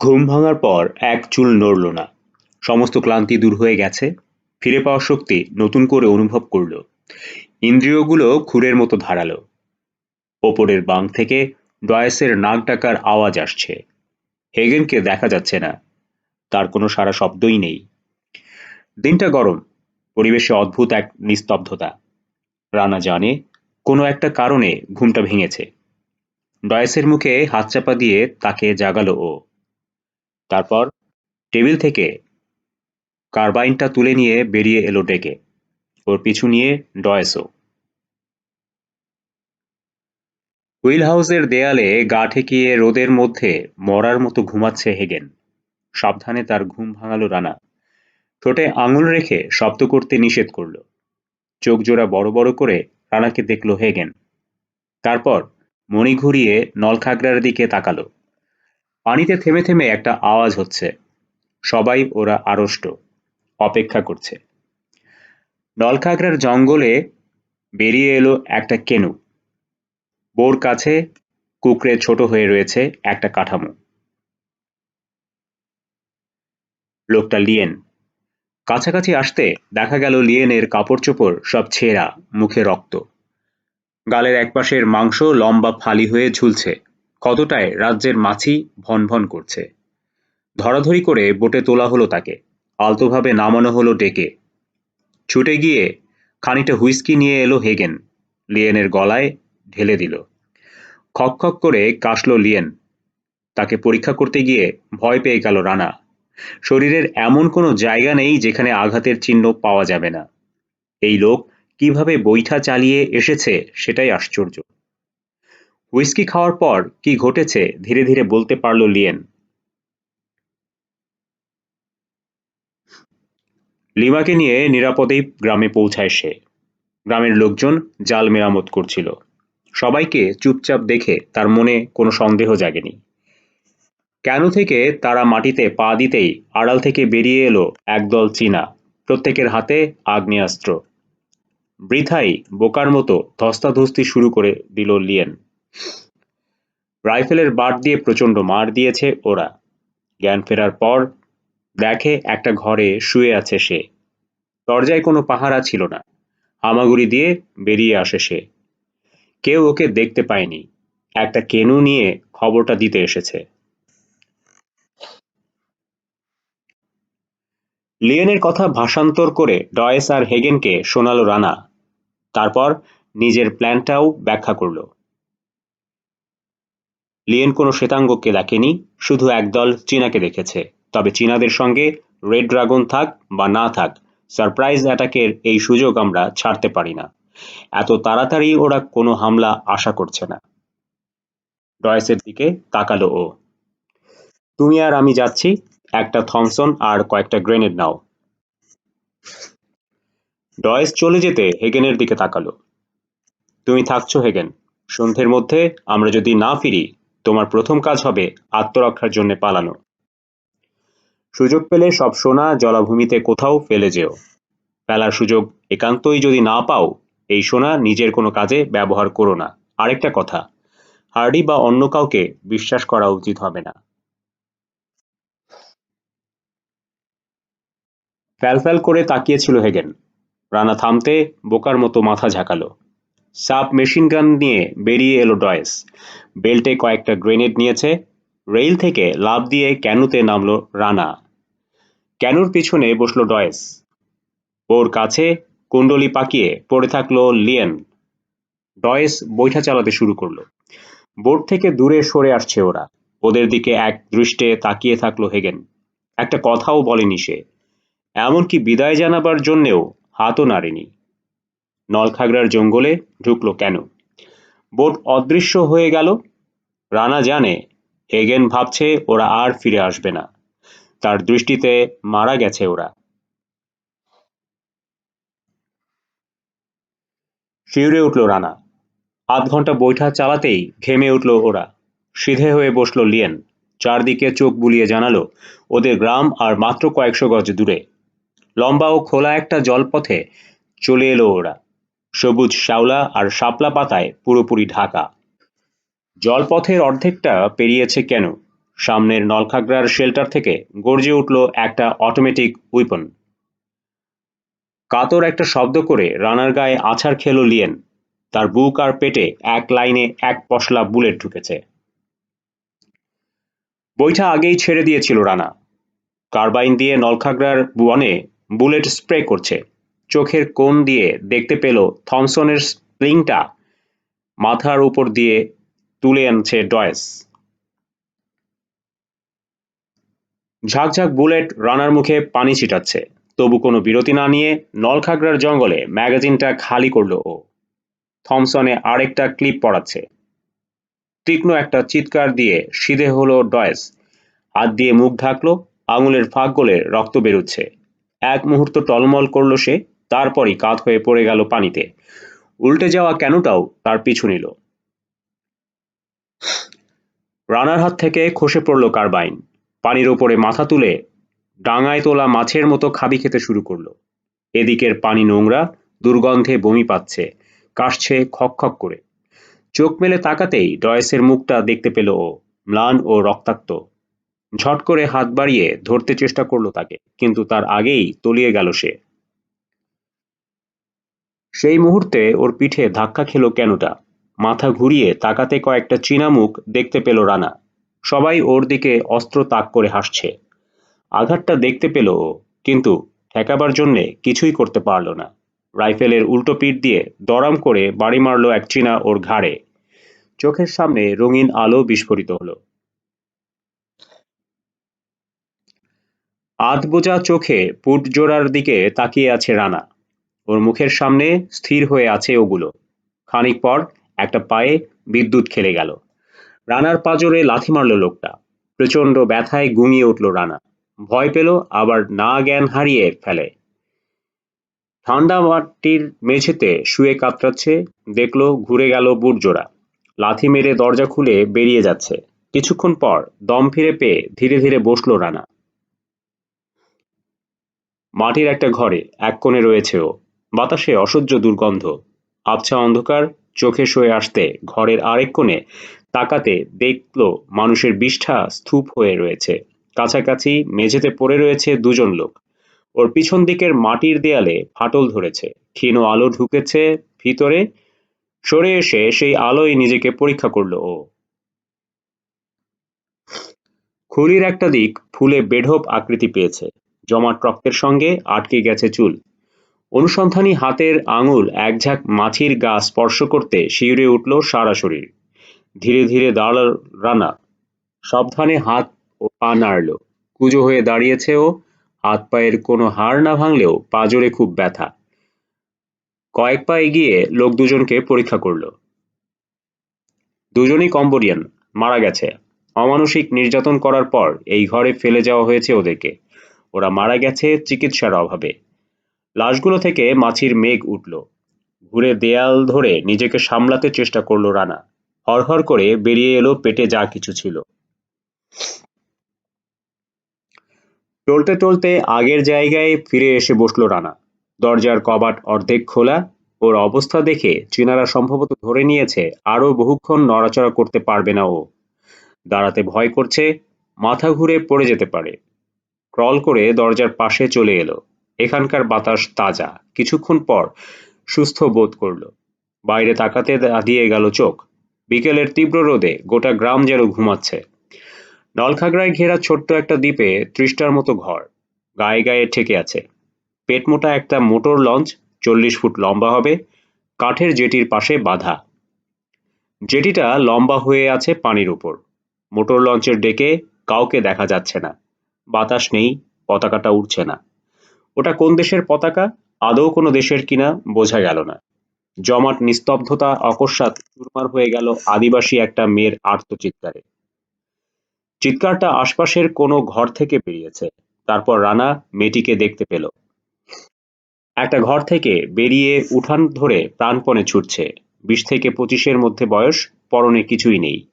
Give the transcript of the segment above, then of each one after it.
ঘুম ভাঙার পর এক চুল নড়ল না। সমস্ত ক্লান্তি দূর হয়ে গেছে। ফিরে পাওয়া শক্তি নতুন করে অনুভব করল। ইন্দ্রিয়গুলো খুরের মতো ধারালো। ওপরের বাং থেকে ডয়েসের নাক ডাকার আওয়াজ আসছে। হেগেনকে দেখা যাচ্ছে না। তার কোনো সারা শব্দই নেই। দিনটা গরম। পরিবেশে অদ্ভুত এক নিস্তব্ধতা। রানা জানে কোনো একটা কারণে ঘুমটা ভেঙেছে। ডয়েসের মুখে হাত চাপা দিয়ে তাকে জাগালো ও। তারপর টেবিল থেকে কার্বাইনটা তুলে নিয়ে বেরিয়ে এলো ডেকে। ওর পিছু নিয়ে ডয়েসও। হুইল হাউসের দেয়ালে গা ঠেকিয়ে রোদের মধ্যে মরার মতো ঘুমাচ্ছে হেগেন। সাবধানে তার ঘুম ভাঙালো রানা। ঠোঁটে আঙুল রেখে শব্দ করতে নিষেধ করল। চোখ জোড়া বড় বড় করে রানাকে দেখল হেগেন। তারপর মণি ঘুরিয়ে নলখাগড়ার দিকে তাকালো। পানিতে থেমে থেমে একটা আওয়াজ হচ্ছে। সবাই ওরা আড়ষ্ট, অপেক্ষা করছে। নলখাগড়ার জঙ্গলে বেরিয়ে এলো একটা কেনু। বোর কাছে কুকড়ে ছোট হয়ে রয়েছে একটা কাঠামো। লোকটা লিয়েন। কাছাকাছি আসতে দেখা গেল লিয়েনের কাপড় চোপড় সব ছেঁড়া, মুখে রক্ত। গালের একপাশের মাংস লম্বা ফালি হয়ে ঝুলছে। কতটায় রাজ্যের মাছি ভন ভন করছে। ধরাধরি করে বোটে তোলা হলো তাকে। আলতোভাবে নামানো হলো ডেকে। ছুটে গিয়ে খানিকটা হুইস্কি নিয়ে এলো হেগেন। লিয়েনের গলায় ঢেলে দিল। খক খক করে কাশল লিয়েন। তাকে পরীক্ষা করতে গিয়ে ভয় পেয়ে গেল রানা। শরীরের এমন কোনো জায়গা নেই যেখানে আঘাতের চিহ্ন পাওয়া যাবে না। এই লোক কীভাবে বৈঠা চালিয়ে এসেছে সেটাই আশ্চর্য। হুইস্কি খাওয়ার পর কি ঘটেছে, ধীরে ধীরে বলতে পারল লিয়েন। লিমাকে নিয়ে নিরাপদেই গ্রামে পৌঁছায় সে। গ্রামের লোকজন জাল মেরামত করছিল। সবাইকে চুপচাপ দেখে তার মনে কোনো সন্দেহ জাগেনি। কেন থেকে তারা মাটিতে পা দিতেই আড়াল থেকে বেরিয়ে এলো একদল চীনা, প্রত্যেকের হাতে আগ্নেয়াস্ত্র। বৃথাই বোকার মতো ধস্তাধস্তি শুরু করে দিল লিয়েন। রাইফেলের বাট দিয়ে প্রচণ্ড মার দিয়েছে ওরা। জ্ঞান ফেরার পর দেখে একটা ঘরে শুয়ে আছে সে। দরজায় কোনো পাহারা ছিল না। হামাগুড়ি দিয়ে বেরিয়ে আসে সে। কেউ ওকে দেখতে পায়নি। একটা কেনু নিয়ে খবরটা দিতে এসেছে। লিয়েনের কথা ভাষান্তর করে ডয়েস আর হেগেনকে শোনালো রানা। তারপর নিজের প্ল্যানটাও ব্যাখ্যা করল। লিয়েন কোনো শ্বেতাঙ্গকে দেখেনি, শুধু একদল চীনাকে দেখেছে। তবে চীনাদের সঙ্গে রেড ড্রাগন থাক বা না থাক, সারপ্রাইজ অ্যাটাকের এই সুযোগ আমরা ছাড়তে পারি না। এত তাড়াতাড়ি ওরা কোনো হামলা আশা করছে না। ডয়েসের দিকে তাকালো ও। তুমি আর আমি যাচ্ছি, একটা থমসন আর কয়েকটা গ্রেনেড নাও। ডয়েস চলে যেতে হেগেনের দিকে তাকালো। তুমি থাকছো হেগেন, সন্ধ্যের মধ্যে আমরা যদি না ফিরি তোমার প্রথম কাজ হবে আত্মরক্ষার জন্য পালানো। সুযোগ পেলে সব সোনা জলাভূমিতে কোথাও ফেলে যেও। ফেলার সুযোগ একান্তই যদি না পাও, এই সোনা নিজের কোনো কাজে ব্যবহার করো না। আরেকটা কথা, হার্ডি বা অন্য কাউকে বিশ্বাস করা উচিত হবে না। ফ্যালফ্যাল করে তাকিয়েছিল হেগেন। রানা থামতে বোকার মতো মাথা ঝাঁকালো। সাব মেশিন গান নিয়ে বেরিয়ে এলো ডয়েস বেল্টে কয়েকটা গ্রেনেড নিয়েছে রেল থেকে লাভ দিয়ে ক্যানুতে নামলো রানা। ক্যানুর পিছনে বসল ডয়েস ওর কাছে কুণ্ডলি পাকিয়ে পড়ে থাকল লিয়েন। ডয়েস বৈঠা চালাতে শুরু করল। বোর্ড থেকে দূরে সরে আসছে ওরা। ওদের দিকে এক দৃষ্টে তাকিয়ে থাকল হেগেন। একটা কথাও বলেনি সে। এমনকি বিদায় জানাবার জন্যেও হাতও নাড়েনি। নলখাগড়ার জঙ্গলে ঢুকলো কেন? বোট অদৃশ্য হয়ে গেল। রানা জানে হেগেন ভাবছে ওরা আর ফিরে আসবে না। তার দৃষ্টিতে মারা গেছে ওরা। শিউরে উঠল রানা। আধ ঘণ্টা বৈঠা চালাতেই ঘেমে উঠল ওরা। সিধে হয়ে বসল লিয়েন। চারদিকে চোখ বুলিয়ে জানালো, ওদের গ্রাম আর মাত্র কয়েকশো গজ দূরে। লম্বা ও খোলা একটা জলপথে চলে এলো ওরা। সবুজ শ্যাওলা আর শাপলা পাতায় পুরোপুরি ঢাকা। জলপথের অর্ধেকটা পেরিয়েছে কেন? সামনের নলখাগড়ার শেল্টার থেকে গর্জে উঠল একটা অটোমেটিক উইপন। কাতর একটা শব্দ করে রানার গায়ে আছাড় খেলো লিয়েন। তার বুক আর পেটে এক লাইনে এক পশলা বুলেট ঢুকেছে। বইটা আগেই ছেড়ে দিয়েছিল রানা। কার্বাইন দিয়ে নলখাগড়ার বনে বুলেট স্প্রে করছে। চোখের কোণ দিয়ে দেখতে পেল থমসনের স্প্রিংটা মাথার উপর দিয়ে তুলে আনছে ডয়েস। ঝাঁকঝাঁক বুলেট রানার মুখে পানি ছিটাচ্ছে। তবু কোনো বিরতি না নিয়ে নলখাগড়ার জঙ্গলে ম্যাগাজিনটা খালি করল ও। থমসনে আরেকটা ক্লিপ পড়াচ্ছে। তীক্ষ্ণ একটা চিৎকার দিয়ে সিধে হলো ডয়েস। হাত দিয়ে মুখ ঢাকলো, আঙুলের ফাঁক গলে রক্ত বেরোচ্ছে। এক মুহূর্ত টলমল করল সে। তারপরই কাত হয়ে পড়ে গেল পানিতে। উল্টে যাওয়া কেনটাও তার পিছু নিল। রানার হাত থেকে খসে পড়ল কারবাইন। পানির ওপরে মাথা তুলে ডাঙায় তোলা মাছের মতো খাবি খেতে শুরু করল। এদিকের পানি নোংরা, দুর্গন্ধে বমি পাচ্ছে, কাশছে খক খক করে। চোখ মেলে তাকাতেই ডয়েসের মুখটা দেখতে পেল ও ম্লান ও রক্তাক্ত। ঝট করে হাত বাড়িয়ে ধরতে চেষ্টা করল তাকে, কিন্তু তার আগেই তলিয়ে গেল সে। সেই মুহূর্তে ওর পিঠে ধাক্কা খেলো কেনটা। মাথা ঘুরিয়ে তাকাতে কয়েকটা চীনা মুখ দেখতে পেল রানা। সবাই ওর দিকে অস্ত্র তাক করে হাসছে। আঘাতটা দেখতে পেল কিন্তু ঠেকাবার জন্যে কিছুই করতে পারল না। রাইফেলের উল্টো পিঠ দিয়ে দরাম করে বাড়ি মারল এক চীনা ওর ঘাড়ে। চোখের সামনে রঙিন আলো বিস্ফোরিত হলো। আধবোজা চোখে পুট জোড়ার দিকে তাকিয়ে আছে রানা। ওর মুখের সামনে স্থির হয়ে আছে ওগুলো। খানিক পর একটা পায়ে বিদ্যুৎ খেলে গেল। রানার পাজরে লাথি মারল লোকটা। প্রচণ্ড ব্যথায় গুঙিয়ে উঠল রানা। ভয় পেল, আবার না জ্ঞান হারিয়ে ফেলে। ঠান্ডা মাটির মেঝেতে শুয়ে কাতরাচ্ছে, দেখল ঘুরে গেল বুট জোড়া লাথি মেরে দরজা খুলে বেরিয়ে যাচ্ছে। কিছুক্ষণ পর দম ফিরে পেয়ে ধীরে ধীরে বসল রানা। মাটির একটা ঘরে এক কোণে রয়েছে ও। বাতাসে অসহ্য দুর্গন্ধ। আবছা অন্ধকার, চোখে সয়ে আসতে ঘরের আরেক কোণে তাকাতে দেখল মানুষের বিষ্ঠা স্তূপ হয়ে রয়েছে। কাছাকাছি মেঝেতে পড়ে রয়েছে দুজন লোক। ওর পিছন দিকের মাটির দেয়ালে ফাটল ধরেছে। ক্ষীণ আলো ঢুকেছে ভিতরে। সরে এসে সেই আলোয় নিজেকে পরীক্ষা করল ও। খুলির একটা দিক ফুলে বেঢপ আকৃতি পেয়েছে। জমাট রক্তের সঙ্গে আটকে গেছে চুল। অনুসন্ধানী হাতের আঙুল একঝাঁক মাছির গা স্পর্শ করতে শিউরে উঠল সারা শরীর। ধীরে ধীরে দাঁড়াল রানা। সাবধানে হাত ও পা নাড়ল। কুজো হয়ে দাঁড়িয়েছে ও হাত পায়ের কোনো হাড় না ভাঙলেও পাজরে খুব ব্যথা। কয়েক পা এগিয়ে লোক দুজনকে পরীক্ষা করল। দুজনই কম্বোডিয়ান, মারা গেছে। অমানসিক নির্যাতন করার পর এই ঘরে ফেলে যাওয়া হয়েছে ওদেরকে। ওরা মারা গেছে চিকিৎসার অভাবে। লাশগুলো থেকে মাছির মেঘ উঠল। ঘুরে দেয়াল ধরে নিজেকে সামলাতে চেষ্টা করল রানা। হরহর করে বেরিয়ে এলো পেটে যা কিছু ছিল। টলতে টলতে আগের জায়গায় ফিরে এসে বসল রানা। দরজার কবাট অর্ধেক খোলা। ওর অবস্থা দেখে চীনারা সম্ভবত ধরে নিয়েছে, আরও বহুক্ষণ নড়াচড়া করতে পারবে না ও। দাঁড়াতে ভয় করছে, মাথা ঘুরে পড়ে যেতে পারে। ক্রল করে দরজার পাশে চলে এলো। এখানকার বাতাস তাজা। কিছুক্ষণ পর সুস্থ বোধ করল। বাইরে তাকাতে দিয়ে গেল চোখ। বিকেলের তীব্র রোদে গোটা গ্রাম যেন ঘুমাচ্ছে। নলখাগড়ায় ঘেরা ছোট্ট একটা দ্বীপে ত্রিশটার মতো ঘর। গায়ে গায়ে ঠেকে আছে। পেটমোটা একটা মোটর লঞ্চ চল্লিশ ফুট লম্বা হবে। কাঠের জেটির পাশে বাঁধা। জেটিটা লম্বা হয়ে আছে পানির উপর। মোটর লঞ্চের ডেকে কাউকে দেখা যাচ্ছে না। বাতাস নেই, পতাকাটা উঠছে না। ওটা কোন দেশের পতাকা? আদৌ কোনো দেশের কিনা বোঝা গেল না। জমাট নিস্তব্ধতা, অকস্মাৎ চুরমার হয়ে গেল আদিবাসী একটা মেয়ের আর্তচিৎকারে। চিৎকারটা আশপাশের কোনো ঘর থেকে বেরিয়েছে। তারপর রানা মেয়েটিকে দেখতে পেল। একটা ঘর থেকে বেরিয়ে উঠান ধরে প্রাণপণে ছুটছে। বিশ থেকে পঁচিশের মধ্যে বয়স, পরনে কিছুই নেই।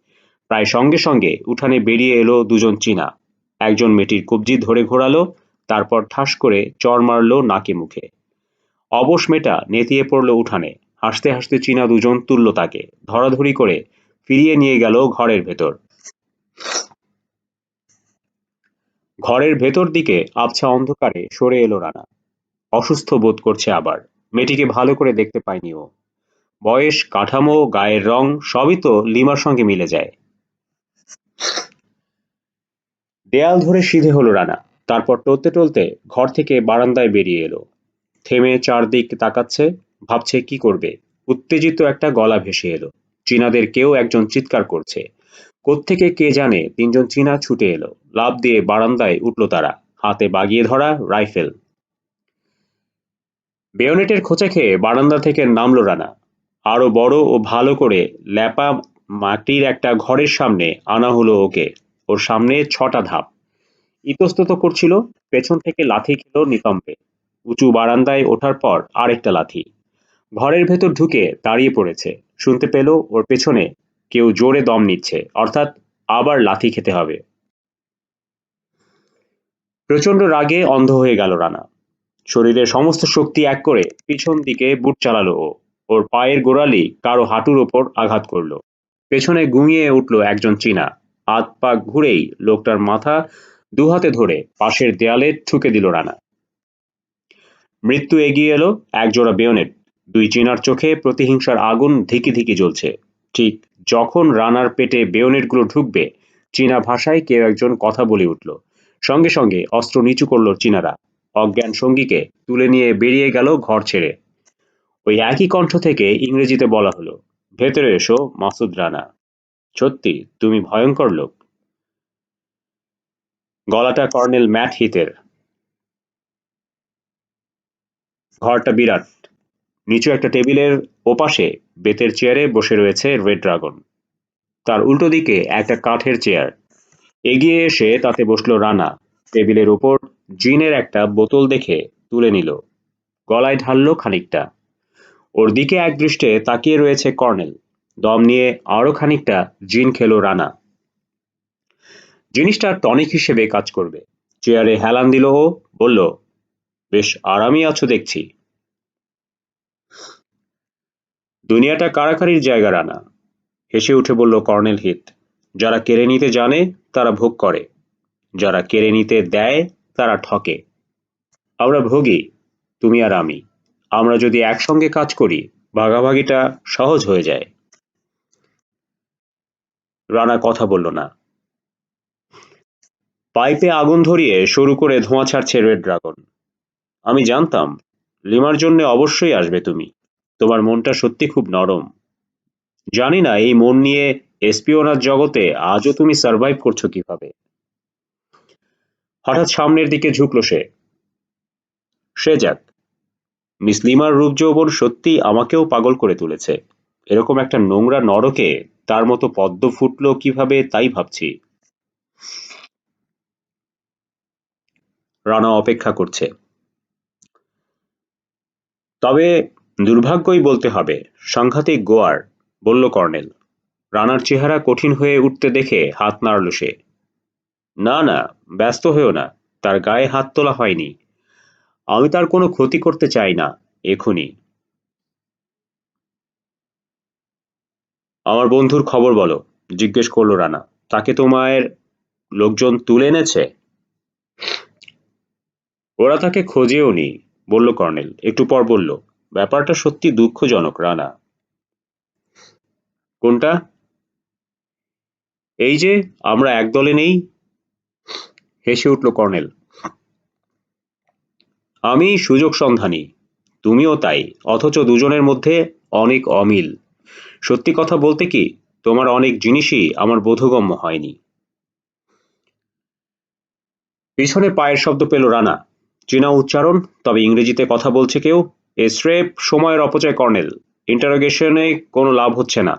প্রায় সঙ্গে সঙ্গে উঠানে বেরিয়ে এলো দুজন চীনা। একজন মেয়েটির কবজি ধরে ঘোরালো তারপর ঠাস করে চর মারল নাকে মুখে। অবশ মেয়েটা নেতিয়ে পড়ল উঠানে। হাসতে হাসতে চীনা দুজন তুলল তাকে। ধরাধরি করে ফিরিয়ে নিয়ে গেল ঘরের ভেতর। ঘরের ভেতর দিকে আবছা অন্ধকারে সরে এলো রানা। অসুস্থ বোধ করছে আবার। মেয়েটিকে ভালো করে দেখতে পায়নি ও। বয়স, কাঠামো, গায়ের রং সবই তো লিমার সঙ্গে মিলে যায়। দেয়াল ধরে সিধে হলো রানা। তারপর টলতে টলতে ঘর থেকে বারান্দায় বেরিয়ে এলো। থেমে চারদিক তাকাচ্ছে, ভাবছে কি করবে। উত্তেজিত একটা গলা ভেসে এলো। চীনাদের কেউ একজন চিৎকার করছে। কোত্থেকে কে জানে তিনজন চীনা ছুটে এলো। লাভ দিয়ে বারান্দায় উঠল তারা। হাতে বাগিয়ে ধরা রাইফেল। বেয়নেটের খোঁচা খেয়ে বারান্দা থেকে নামলো রানা। আরও বড় ও ভালো করে ল্যাপা মাটির একটা ঘরের সামনে আনা হলো ওকে। ওর সামনে ছটা ধাপ। ইতস্তত করছিল, পেছন থেকে লাথি খেল নিতম্বে। উঁচু বারান্দায় ওঠার পর আরেকটা লাথি। ঘরের ভেতর ঢুকে দাঁড়িয়ে পড়েছে। শুনতে পেল ওর পেছনে কেউ জোরে দম নিচ্ছে, অর্থাৎ আবার লাথি খেতে হবে। প্রচণ্ড রাগে অন্ধ হয়ে গেল রানা। শরীরের সমস্ত শক্তি এক করে পিছন দিকে বুট চালালো ও। ওর পায়ের গোড়ালি কারও হাঁটুর ওপর আঘাত করল। পেছনে ঘুমিয়ে উঠল একজন চীনা। হাত পা ঘুরেই লোকটার মাথা দুহাতে ধরে পাশের দেয়ালে ঠুকে দিল রানা। মৃত্যু এগিয়ে এলো একজোড়া বেয়নেট দুই চীনার চোখে প্রতিহিংসার আগুন ধিকি ধিকি জ্বলছে। ঠিক যখন রানার পেটে বেয়নেটগুলো ঢুকবে, চীনা ভাষায় কেউ একজন কথা বলে উঠল। সঙ্গে সঙ্গে অস্ত্র নিচু করল চীনারা। অজ্ঞান সঙ্গীকে তুলে নিয়ে বেরিয়ে গেল ঘর ছেড়ে। ওই একই কণ্ঠ থেকে ইংরেজিতে বলা হলো, ভেতরে এসো, মাসুদ রানা। সত্যি, তুমি ভয়ঙ্কর লোক। গলাটা কর্নেল ম্যাট হিতের। ঘরটা বিরাট। নিচু একটা টেবিলের ওপাশে বেতের চেয়ারে বসে রয়েছে রেড ড্রাগন। তার উল্টো দিকে একটা কাঠের চেয়ার। এগিয়ে এসে তাতে বসল রানা। টেবিলের উপর জিনের একটা বোতল দেখে তুলে নিল। গলায় ঢাললো খানিকটা। ওর দিকে একদৃষ্টে তাকিয়ে রয়েছে কর্নেল। দম নিয়ে আরও খানিকটা জিন খেলো রানা। জিনিসটা টনিক হিসেবে কাজ করবে। চেয়ারে হেলান দিল ও বলল, বেশ আরামই আছো দেখছি। দুনিয়াটা কারাকারির জায়গা রানা। হেসে উঠে বলল কর্নেল হিত, যারা কেড়ে নিতে জানে, তারা ভোগ করে। যারা কেড়ে নিতে দেয়, তারা ঠকে। আমরা ভোগী, তুমি আর আমি। আমরা যদি একসঙ্গে কাজ করি, ভাগাভাগিটা সহজ হয়ে যায় রানা কথা বলল না। পাইপে আগুন ধরিয়ে শুরু করে ধোঁয়া ছাড়ছে রেড ড্রাগন আমি জানতাম, লিমার জন্য অবশ্যই আসবে তুমি। তোমার মনটা সত্যি খুব নরম। জানি না, এই মন নিয়ে এসপিওনার জগতে আজও তুমি সার্ভাইভ করছ কীভাবে। হঠাৎ সামনের দিকে ঝুঁকলো সে। সে যাক, মিস লিমার রূপ যৌবন সত্যি আমাকেও পাগল করে তুলেছে। এরকম একটা নোংরা নরকে তার মতো পদ্ম ফুটলো কীভাবে তাই ভাবছি। রানা অপেক্ষা করছে। তবে দুর্ভাগ্যই বলতে হবে, সাংঘাতিক গোয়ার, বলল কর্নেল। রানার চেহারা কঠিন হয়ে উঠতে দেখে হাত নাড়ল সে। না না, ব্যস্ত হয়েও না, তার গায়ে হাত তোলা হয়নি। আমি তার কোনো ক্ষতি করতে চাই না এখনই আমার বন্ধুর খবর বলো, জিজ্ঞেস করল রানা। তাকে তোমার লোকজন তুলে এনেছে? ওরা তাকে খোঁজেও নি, বলল কর্নেল। একটু পর বলল, ব্যাপারটা সত্যি দুঃখজনক, রানা। কোনটা? এই যে, আমরা এক দলে নেই? হেসে উঠল কর্নেল। আমি সুযোগ সন্ধানী, তুমিও তাই, অথচ দুজনের মধ্যে অনেক অমিল। সত্যি কথা বলতে কি, তোমার অনেক জিনিসই আমার বোধগম্য হয়নি। পিছনে পায়ের শব্দ পেল রানা। চীনা উচ্চারণ, তবে ইংরেজিতে কথা বলছে কেউ। এ স্রেপ সময়ের অপচয়, কর্নেল। ইন্টারোগেশনে কোনো লাভ হচ্ছে না।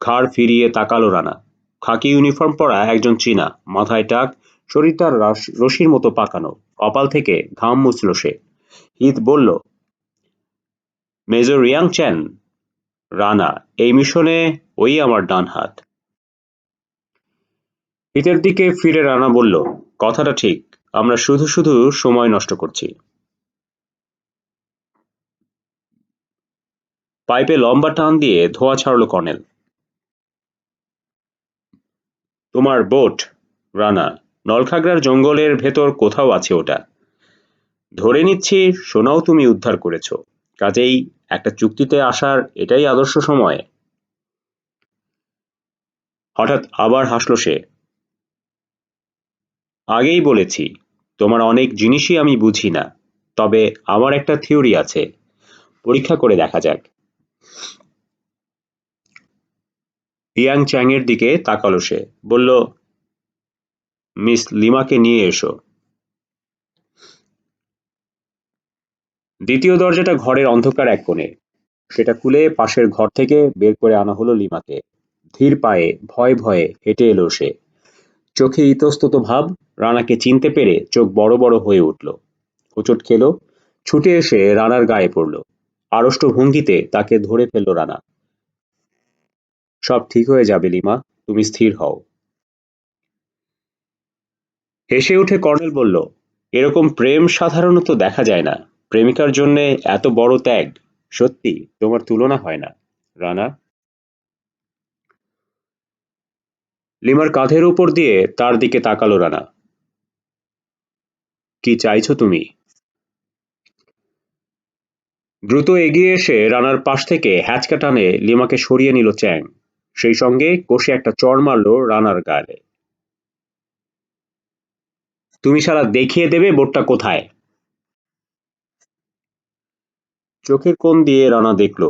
ঘাড় ফিরিয়ে তাকালো রানা। খাকি ইউনিফর্ম পরা একজন চীনা। মাথায় টাক শরীরটা রশির মতো পাকানো। কপাল থেকে ঘাম মুছল সে। হিত বলল, মেজর রিয়াং চ্যান রানা, এই মিশনে ওই আমার ডান হাত। হিতের দিকে ফিরে রানা বলল কথাটা ঠিক। আমরা শুধু শুধু সময় নষ্ট করছি। পাইপে লম্বা টান দিয়ে ধোয়া ছাড়ল কর্নেল। তোমার বোট, রানা, নলখাগড়ার জঙ্গলের ভেতর কোথাও আছে ওটা? ধরে নিচ্ছি, সোনাও তুমি উদ্ধার করেছ। কাজেই একটা চুক্তিতে আসার এটাই আদর্শ সময়। হঠাৎ আবার হাসল সে। আগেই বলেছি, তোমার অনেক জিনিসই আমি বুঝি না, তবে আমার একটা থিওরি আছে। পরীক্ষা করে দেখা যাক। ইয়াং চ্যাংয়ের দিকে তাকালো সে, বলল, মিস লিমাকে নিয়ে এসো। দ্বিতীয় দরজাটা ঘরের অন্ধকার এক কোণে। সেটা খুলে পাশের ঘর থেকে বের করে আনা হলো লিমাকে। ধীর পায়ে, ভয়ে ভয়ে হেঁটে এলো সে। চোখে ইতস্তত ভাব, রানাকে চিনতে পেরে চোখ বড় বড় হয়ে উঠল। হোঁচট খেল, ছুটে এসে রানার গায়ে পড়ল। আড়ষ্ট ভঙ্গিতে তাকে ধরে ফেলল রানা। সব ঠিক হয়ে যাবে, লিমা, তুমি স্থির হও। হেসে উঠে কর্নেল বলল, এরকম প্রেম সাধারণত দেখা যায় না। প্রেমিকার জন্য এত বড় ত্যাগ, সত্যি তোমার তুলনা হয় না। রানা লিমার কাঁধের উপর দিয়ে তার দিকে তাকালো রানা। কি চাইছো তুমি? দ্রুত এগিয়ে এসে রানার পাশ থেকে হ্যাচকা টানে লিমাকে সরিয়ে নিল চ্যাং। সেই সঙ্গে কষে একটা চড় মারল রানার গায়ে তুমি সারা দেখিয়ে দেবে বোটটা কোথায়? চোখের কোণ দিয়ে রানা দেখল,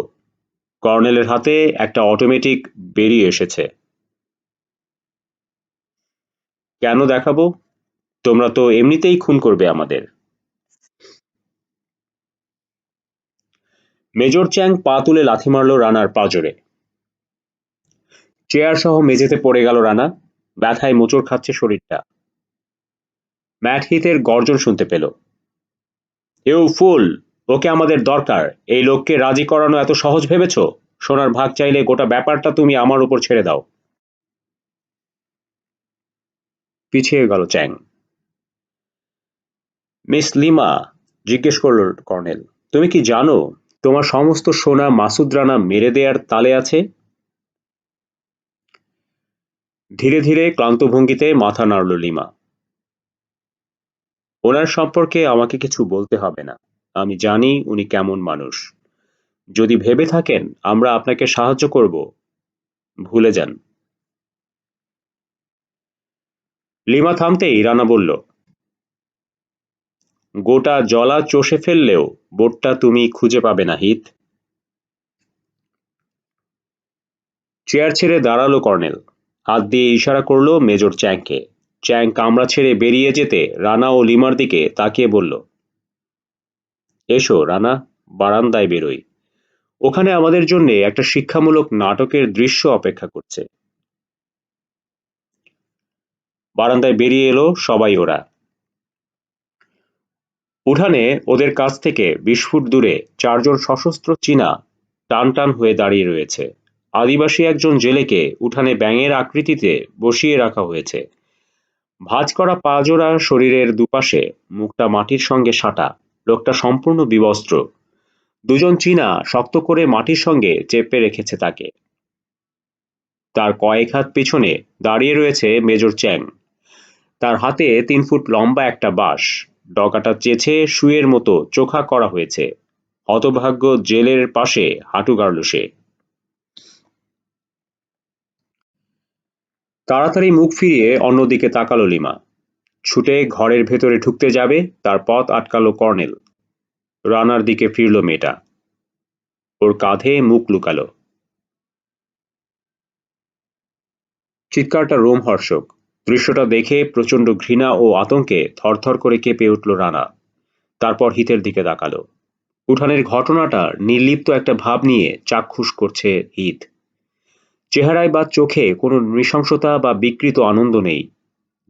কর্নেলের হাতে একটা অটোমেটিক বেরিয়ে এসেছে। কেন দেখাবো? তোমরা তো এমনিতেই খুন করবে আমাদের। মেজর চ্যাং পা তুলে লাথি মারল রানার পাজরে। চেয়ার সহ মেঝেতে পড়ে গেল রানা। ব্যথায় মোচড় খাচ্ছে শরীরটা। ম্যাট হিতের গর্জন শুনতে পেল। এও ফুল, ওকে আমাদের দরকার। এই লোককে রাজি করানো এত সহজ ভেবেছ? সোনার ভাগ চাইলে গোটা ব্যাপারটা তুমি আমার উপর ছেড়ে দাও। পিছিয়ে গেল চ্যাং। মিস লিমা জিজ্ঞেস করল কর্নেল, তুমি কি জানো তোমার সমস্ত সোনা মাসুদ রানা মেরে দেয়ার তালে আছে? ধীরে ধীরে ক্লান্ত ভঙ্গিতে মাথা নাড়ল লিমা। ওনার সম্পর্কে আমাকে কিছু বলতে হবে না, আমি জানি উনি কেমন মানুষ। যদি ভেবে থাকেন, আমরা আপনাকে সাহায্য করব। ভুলে যান। লিমা থামতেই রানা বলল, গোটা জলা চষে ফেললেও বোটটা তুমি খুঁজে পাবে না, হিত। চেয়ার ছেড়ে দাঁড়াল কর্নেল। হাত দিয়ে ইশারা করল মেজর চ্যাংকে। চ্যাং কামরা ছেড়ে বেরিয়ে যেতে রানা ও লিমার দিকে তাকিয়ে বলল, এসো রানা, বারান্দায় বেরোই। ওখানে আমাদের জন্য একটা শিক্ষামূলক নাটকের দৃশ্য অপেক্ষা করছে। বারান্দায় বেরিয়ে এলো সবাই ওরা। উঠানে ওদের কাছ থেকে বিশ ফুট দূরে চারজন সশস্ত্র চীনা টান টান হয়ে দাঁড়িয়ে রয়েছে। আদিবাসী একজন জেলেকে উঠানে ব্যাঙের আকৃতিতে বসিয়ে রাখা হয়েছে। ভাঁজ করা পা জোড়া শরীরের দুপাশে, মুখটা মাটির সঙ্গে সাঁটা, লোকটা সম্পূর্ণ বিবস্ত্র। দুজন চীনা শক্ত করে মাটির সঙ্গে চেপে রেখেছে তাকে। তার কয়েক হাত পিছনে দাঁড়িয়ে রয়েছে মেজর চ্যাং। তার হাতে তিন ফুট লম্বা একটা বাঁশ। ডগাটা চেছে শুয়ের মতো চোখা করা হয়েছে। হতভাগ্য জেলের পাশে হাঁটু গাড়ল সে। তাড়াতাড়ি মুখ ফিরিয়ে অন্যদিকে তাকালো লিমা। ছুটে ঘরের ভেতরে ঢুকতে যাবে, তার পথ আটকালো কর্নেল। রানার দিকে ফিরল মেয়েটা। ওর কাঁধে মুখ লুকালো। চিৎকারটা রোমহর্ষক। দৃশ্যটা দেখে প্রচণ্ড ঘৃণা ও আতঙ্কে থরথর করে কেঁপে উঠল রানা। তারপর হিতের দিকে তাকালো। উঠানের ঘটনাটা নির্লিপ্ত একটা ভাব নিয়ে চাক্ষুষ করছে হিত। চেহারায় বা চোখে কোনো নৃশংসতা বা বিকৃত আনন্দ নেই।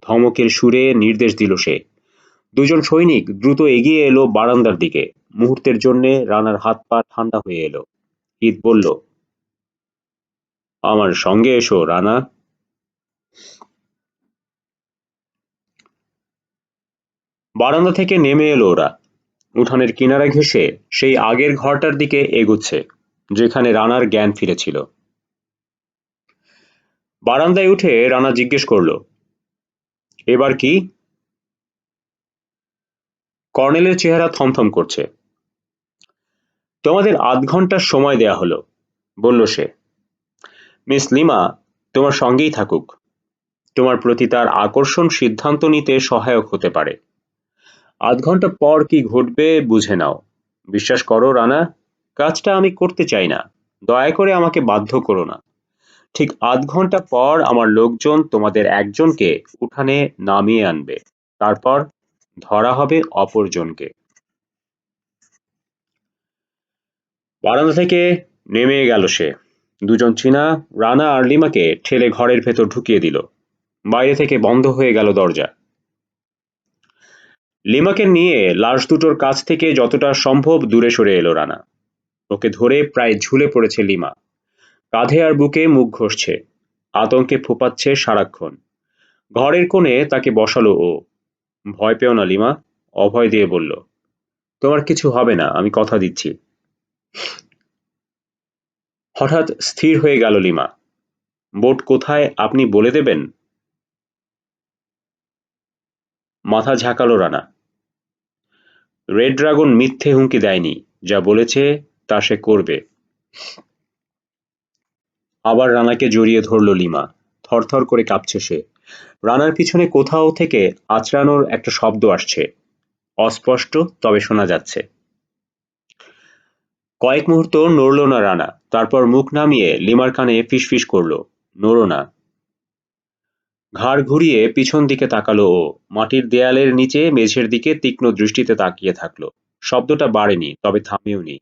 ধমকের সুরে নির্দেশ দিল সে। দুজন সৈনিক দ্রুত এগিয়ে এলো বারান্দার দিকে। মুহূর্তের জন্যে রানার হাত পা ঠান্ডা হয়ে এলো। হিত বলল, আমার সঙ্গে এসো, রানা। বারান্দা থেকে নেমে এলো ওরা। উঠানের কিনারা ঘেঁষে সেই আগের ঘরটার দিকে এগুচ্ছে, যেখানে রানার জ্ঞান ফিরেছিল। বারান্দায় উঠে রানা জিজ্ঞেস করল, এবার কি? কর্নেলের চেহারা থমথম করছে। তোমাদের আধ ঘণ্টার সময় দেয়া হলো বলল সে। মিস লিমা, তোমার সঙ্গেই থাকুক। তোমার প্রতি তার আকর্ষণ সিদ্ধান্ত নিতে সহায়ক হতে পারে। আধ ঘণ্টা পর কি ঘটবে বুঝে নাও। বিশ্বাস করো, রানা, কাজটা আমি করতে চাই না। দয়া করে আমাকে বাধ্য করো না। ঠিক আধ ঘণ্টা পর আমার লোকজন তোমাদের একজনকে উঠানে নামিয়ে আনবে। তারপর ধরা হবে অপরজনকে। বারান্দা থেকে নেমে গেল সে। দুজন চীনা, রানা আর লিমাকে ঠেলে ঘরের ভেতর ঢুকিয়ে দিল। বাইরে থেকে বন্ধ হয়ে গেল দরজা। লিমাকে নিয়ে লাশ দুটোর কাছ থেকে যতটা সম্ভব দূরে সরে এলো রানা। ওকে ধরে প্রায় ঝুলে পড়েছে লিমা। কাঁধে আর বুকে মুখ ঘষছে। আতঙ্কে ফোপাচ্ছে সারাক্ষণ। ঘরের কোণে তাকে বসালো ও। ভয় পেও না, লিমা। অভয় দিয়ে বলল, তোমার কিছু হবে না, আমি কথা দিচ্ছি। হঠাৎ স্থির হয়ে গেল লিমা। বোট কোথায় আপনি বলে দেবেন? মাথা ঝাঁকালো রানা। রেড ড্রাগন মিথ্যে হুমকি দেয়নি, যা বলেছে তা সে করবে। আবার রানাকে জড়িয়ে ধরল লিমা। থরথর করে কাঁপছে সে। রানার পিছনে কোথাও থেকে আচড়ানোর একটা শব্দ আসছে। অস্পষ্ট, তবে শোনা যাচ্ছে। কয়েক মুহূর্ত নড়ল না রানা। তারপর মুখ নামিয়ে লিমার কানে ফিসফিস করল। নড়ো না। ঘাড় ঘুরিয়ে পিছন দিকে তাকালো ও। মাটির দেয়ালের নিচে মেঝের দিকে তীক্ষ্ণ দৃষ্টিতে তাকিয়ে থাকল। শব্দটা বাড়েনি, তবে থামেওনি।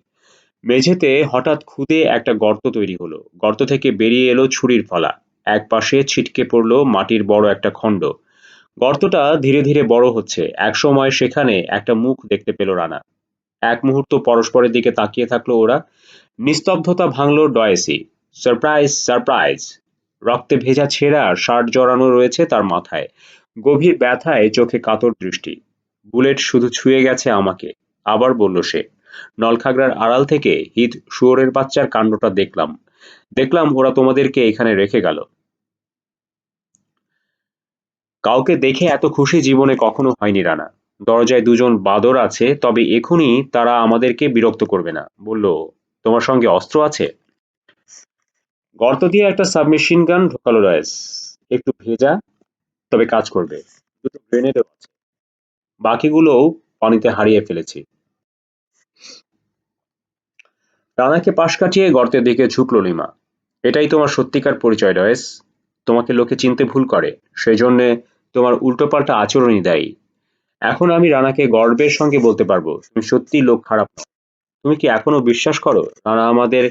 মেঝেতে হঠাৎ খুদে একটা গর্ত তৈরি হলো। গর্ত থেকে বেরিয়ে এলো ছুরির ফলা। এক পাশে ছিটকে পড়ল মাটির বড় একটা খণ্ড। গর্তটা ধীরে ধীরে বড় হচ্ছে। একসময় সেখানে একটা মুখ দেখতে পেল রানা। এক মুহূর্ত পরস্পরের দিকে তাকিয়ে থাকল ওরা। নিস্তব্ধতা ভাঙল ডয়েসি। Surprise surprise. রক্তে ভেজা ছেঁড়া শার্ট জড়ানো রয়েছে তার মাথায়। গভীর ব্যথায় চোখে কাতর দৃষ্টি। বুলেট শুধু ছুঁয়ে গেছে আমাকে, আবার বলল সে। নলখাগড়ার আড়াল থেকে হিত শুয়োরের বাচ্চার কাণ্ডটা দেখলাম। দেখলাম ওরা তোমাদেরকে এখানে রেখে গেল। কাউকে দেখে এত খুশি জীবনে কখনো হয়নি রানা। দরজায় দুজন বাদর আছে, তবে এখনই তারা আমাদেরকে বিরক্ত করবে না। বলল, তোমার সঙ্গে অস্ত্র আছে? গর্ত দিয়ে একটা সাবমেশিন গান ঢোকালো রয়েস। একটু ভেজা, তবে কাজ করবে। দুটো গ্রেনেডও আছে। বাকিগুলোও পানিতে হারিয়ে ফেলেছি। রানাকে পাশ কাটিয়ে গর্তের দিকে ঝুঁকল লিমা। এটাই তোমার সত্যিকার পরিচয় রয়েস। তোমাকে লোকে চিনতে ভুল করে। সেই জন্যে তোমার উল্টোপাল্টা আচরণই দেয়। এখন আমি রানাকে গর্বের সঙ্গে বলতে পারব, তুমি সত্যি লোক খারাপ। তুমি কি এখনও বিশ্বাস করো? রানা আমাদের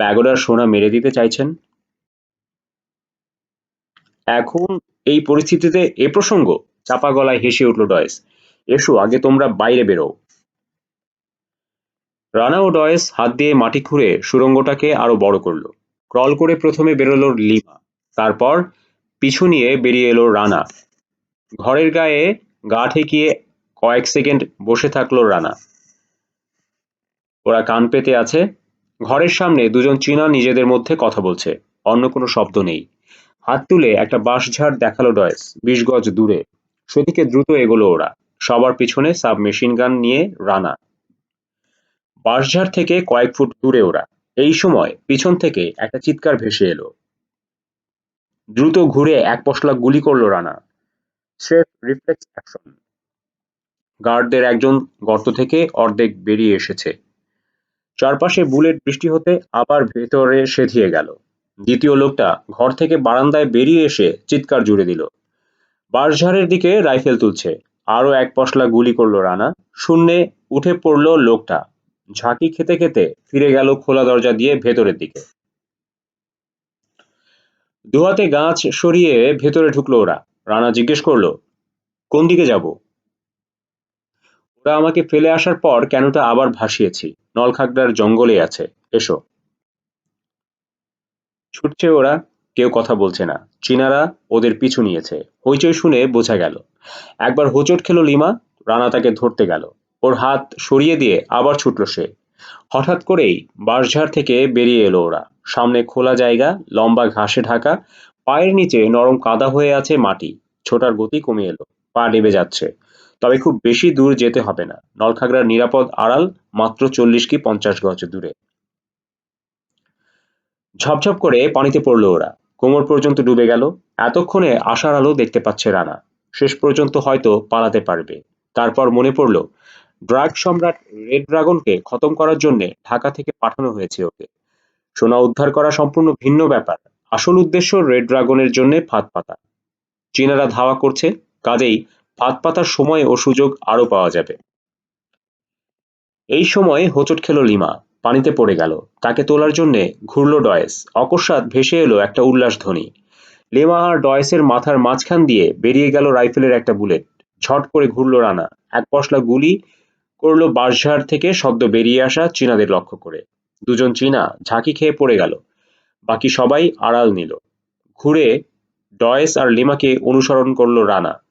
প্যাগোডার সোনা মেরে দিতে চাইছেন। এখন এই পরিস্থিতিতে এ প্রসঙ্গ চাপা গলায় হেসে উঠল ডয়েস। এসো, আগে তোমরা বাইরে বেরো রানা ও ডয়েস হাত দিয়ে মাটি খুঁড়ে সুরঙ্গটাকে আরও বড় করল। ক্রল করে প্রথমে বেরোলো লিমা, তারপর পিছু নিয়ে বেরিয়ে এলো রানা। ঘরের গায়ে গা ঠেকিয়ে কয়েক সেকেন্ড বসে থাকল রানা। ওরা কান পেতে আছে ঘরের সামনে দুজন চীনা নিজেদের মধ্যে কথা বলছে। অন্য কোনো শব্দ নেই। হাত তুলে একটা বাঁশঝাড় দেখাল ডয়েস, বিশ গজ দূরে। সেদিকে দ্রুত এগোলো ওরা। সবার পিছনে সাব মেশিন গান নিয়ে রানা। বাঁশঝাড় থেকে কয়েক ফুট দূরে ওরা। এই সময় পিছন থেকে একটা চিৎকার ভেসে এলো। দ্রুত ঘুরে এক পশলা গুলি করল রানা। স্রেফ রিফ্লেক্স অ্যাকশন গার্ডদের একজন গর্ত থেকে অর্ধেক বেরিয়ে এসেছে। চারপাশে বুলেট বৃষ্টি হতে আবার ভেতরে সেধিয়ে গেল। দ্বিতীয় লোকটা ঘর থেকে বারান্দায় বেরিয়ে এসে চিৎকার জুড়ে দিল। বাঁশঝাড়ের দিকে রাইফেল তুলছে। আরও এক পশলা গুলি করল রানা। শূন্যে উঠে পড়ল লোকটা। ঝাঁকি খেতে খেতে ফিরে গেল খোলা দরজা দিয়ে ভেতরের দিকে। দুহাতে গাছ সরিয়ে ভেতরে ঢুকলো ওরা। রানা জিজ্ঞেস করল, কোন দিকে যাব? ওরা আমাকে ফেলে আসার পর কেনটা আবার ভাসিয়েছি। নলখাগড়ার জঙ্গলে আছে। এসো। ছুটছে ওরা, কেউ কথা বলছে না। চীনারা ওদের পিছু নিয়েছে। হইচই শুনে বোঝা গেল। একবার হোঁচট খেলো লিমা, রানা তাকে ধরতে গেল। ওর হাত সরিয়ে দিয়ে আবার ছুটল সে। হঠাৎ করেই বাঁশঝাড় থেকে বেরিয়ে এলো ওরা। সামনে খোলা জায়গা, লম্বা ঘাসে ঢাকা, পায়ের নিচে নরম কাদা হয়ে আছে মাটি। ছোটার গতি কমে এলো। পা ডেবে যাচ্ছে। তবে খুব বেশি দূর যেতে হবে না। নলখাগড়ার নিরাপদ আড়াল মাত্র চল্লিশ কি পঞ্চাশ গজ দূরে। ঝপঝপ করে পানিতে পড়ল ওরা। কোমর পর্যন্ত ডুবে গেল। এতক্ষণে আশার আলো দেখতে পাচ্ছে রানা। শেষ পর্যন্ত হয়তো পালাতে পারবে। তারপর মনে পড়ল, ড্রাগ সম্রাট রেড ড্রাগনকে খতম করার জন্য ঢাকা থেকে পাঠানো হয়েছে ওকে। সোনা উদ্ধার করা সম্পূর্ণ ভিন্ন ব্যাপার। আসল উদ্দেশ্য রেড ড্রাগনের জন্য ফাঁদ পাতা। চীনারা ধাওয়া করছে, কাজেই ফাঁদ পাতার সময় ও সুযোগ আরও পাওয়া যাবে। এই সময় হোঁচট খেল লিমা, পানিতে পড়ে গেল। তাকে তোলার জন্যে ঘুরল ডয়েস। অকস্মাৎ ভেসে এলো একটা উল্লাস ধ্বনি। লিমা আর ডয়েসের মাথার মাঝখান দিয়ে বেরিয়ে গেল রাইফেলের একটা বুলেট। ঝট করে ঘুরল রানা। এক পশলা গুলি করল বাঁশঝাড় থেকে শব্দ বেরিয়ে আসা চীনাদের লক্ষ্য করে। দুজন চীনা ঝাঁকি খেয়ে পড়ে গেল। বাকি সবাই আড়াল নিল। ঘুরে ডয়েস আর লিমাকে অনুসরণ করল রানা।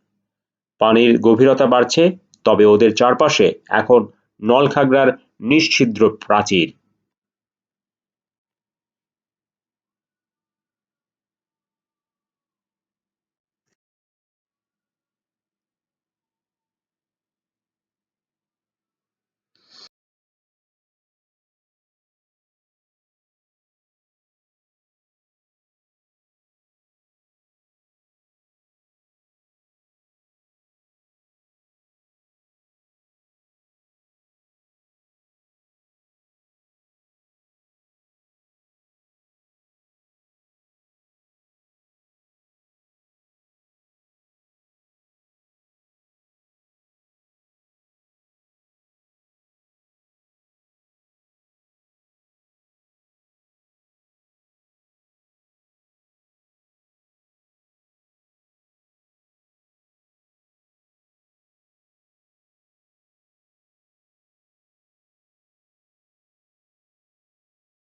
পানির গভীরতা বাড়ছে তবে ওদের চারপাশে এখন নলখাগড়ার নিশ্ছিদ্র প্রাচীর।